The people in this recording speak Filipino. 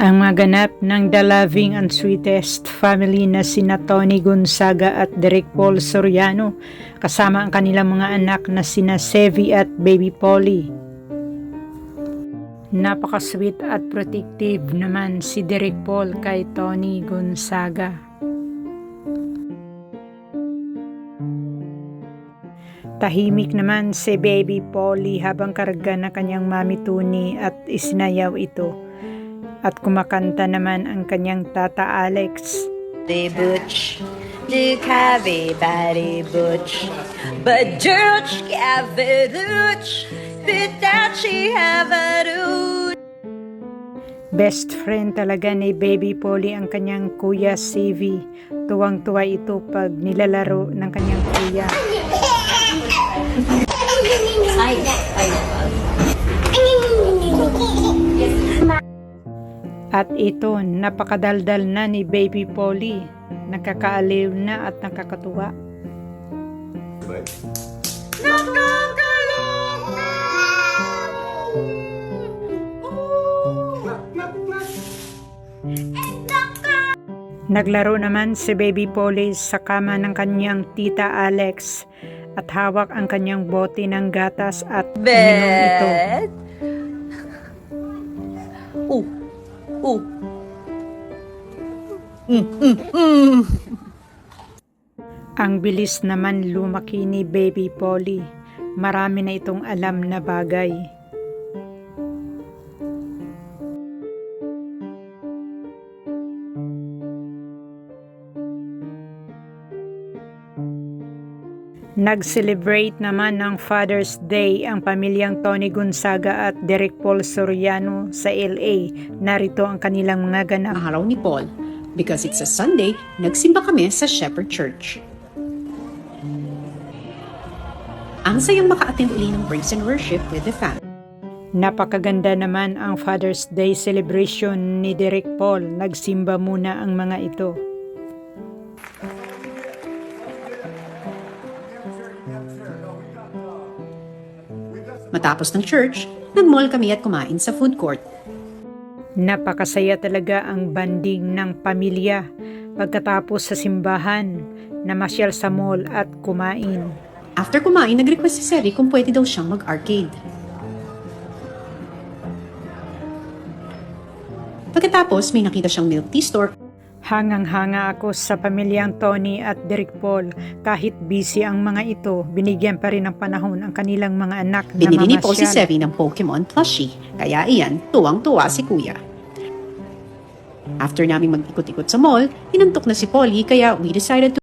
Mga ganap ng The Loving and Sweetest family na sina Tony Gonzaga at Derek Paul Soriano kasama ang kanilang mga anak na sina Sevi at Baby Polly. Napaka-sweet at protective naman si Derek Paul kay Tony Gonzaga. Tahimik naman si Baby Polly habang karga na kanyang mami Tuni at isinayaw ito. At kumakanta naman ang kanyang tata Alex. The butch, the cavi body butch, but Dutch caviduch, pitachi havaduch. Best friend talaga ni Baby Polly ang kanyang kuya CV. Tuwang-tuwa ito pag nilalaro ng kanyang kuya. At ito, napakadaldal na ni Baby Polly. Nakakaaliw na at nakakatuwa. Naglaro naman si Baby Polly sa kama ng kanyang tita Alex at hawak ang kanyang bote ng gatas at minom ito. Bed. Ooh, ooh. Ang bilis naman lumaki ni Baby Polly. Marami na itong alam na bagay. Nag-celebrate naman ng Father's Day ang pamilyang Tony Gonzaga at Derek Paul Soriano sa LA. Narito ang kanilang mga ganap. ang ni Paul. Because it's a Sunday, nagsimba kami sa Shepherd Church. Ang sayang maka-attend uli ng praise and worship with the family. Napakaganda naman ang Father's Day celebration ni Derek Paul. Nagsimba muna ang mga ito. Matapos ng church, nag-mall kami at kumain sa food court. Napakasaya talaga ang banding ng pamilya pagkatapos sa simbahan, namasyal sa mall at kumain. After kumain, nag-request si Seri kung pwede daw siyang mag-arcade. Pagkatapos, may nakita siyang milk tea store Hangang-hanga ako sa pamilyang Tony at Derek Paul. Kahit busy ang mga ito, binigyan pa rin ng panahon ang kanilang mga anak na Binili ni Paul si. Sevi ng Pokemon plushie, kaya iyan, tuwang-tuwa si Kuya. After naming mag-ikot-ikot sa mall, inantok na si Polly kaya we decided to